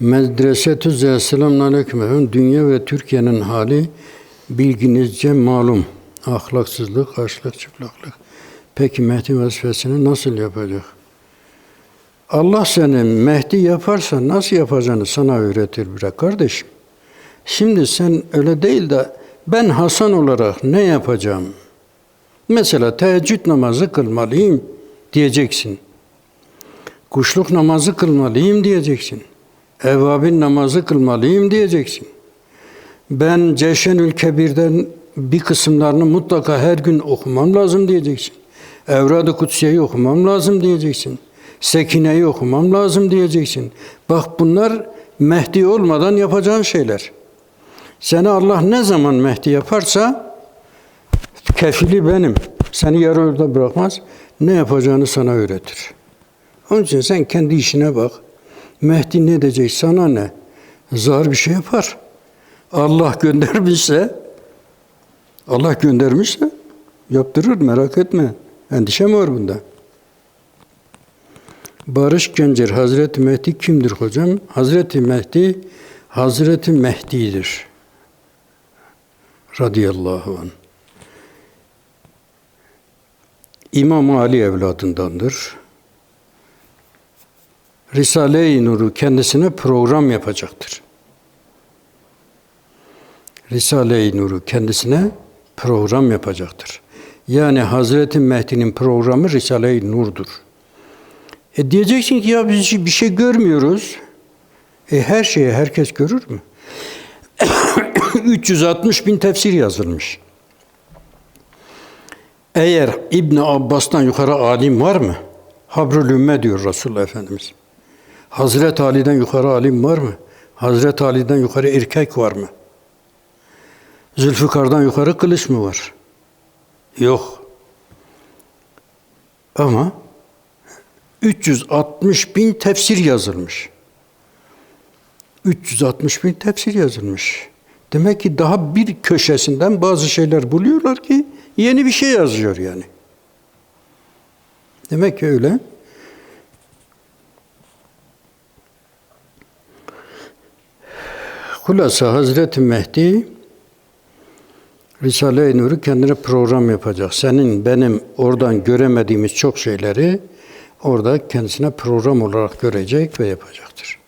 Medresetü Selamun Aleyküm. Dünya ve Türkiye'nin hali bilginizce malum. Ahlaksızlık, açlık, çıplaklık. Peki Mehdi vazifesini nasıl yapacak? Allah seni Mehdi yaparsa nasıl yapacağını sana öğretir bre kardeşim. Şimdi sen öyle değil de ben Hasan olarak ne yapacağım? Mesela teheccüd namazı kılmalıyım diyeceksin. Kuşluk namazı kılmalıyım diyeceksin. Evvabin namazı kılmalıyım diyeceksin. Ben Ceşenül Kebir'den bir kısımlarını mutlaka her gün okumam lazım diyeceksin. Evrad-ı Kutsiye'yi okumam lazım diyeceksin. Sekine'yi okumam lazım diyeceksin. Bak bunlar Mehdi olmadan yapacağın şeyler. Seni Allah ne zaman Mehdi yaparsa kefili benim. Seni yarı yolda bırakmaz. Ne yapacağını sana öğretir. Onun için sen kendi işine bak. Mehdi ne diyecek sana ne? Zar bir şey yapar. Allah göndermişse Allah göndermişse yaptırır merak etme. Endişe mi var bunda? Barış Gencer Hazreti Mehdi kimdir hocam? Hazreti Mehdi Hazreti Mehdi'dir. Radıyallahu anh. İmam Ali evladındandır. Risale-i Nur'u kendisine program yapacaktır. Risale-i Nur'u kendisine program yapacaktır. Yani Hazreti Mehdi'nin programı Risale-i Nur'dur. E diyeceksin ki ya biz bir şey görmüyoruz. E her şeye herkes görür mü? 360 bin tefsir yazılmış. Eğer İbn Abbas'tan yukarı alim var mı? Habrül Ümme diyor Resulullah Efendimiz. Hazreti Ali'den yukarı alim var mı? Hazreti Ali'den yukarı erkek var mı? Zülfikar'dan yukarı kılıç mı var? Yok. Ama 360 bin tefsir yazılmış. 360 bin tefsir yazılmış. Demek ki daha bir köşesinden bazı şeyler buluyorlar ki yeni bir şey yazıyor yani. Demek ki öyle. Hulasa Hazreti Mehdi Risale-i Nur'u kendine program yapacak. Senin, benim oradan göremediğimiz çok şeyleri orada kendisine program olarak görecek ve yapacaktır.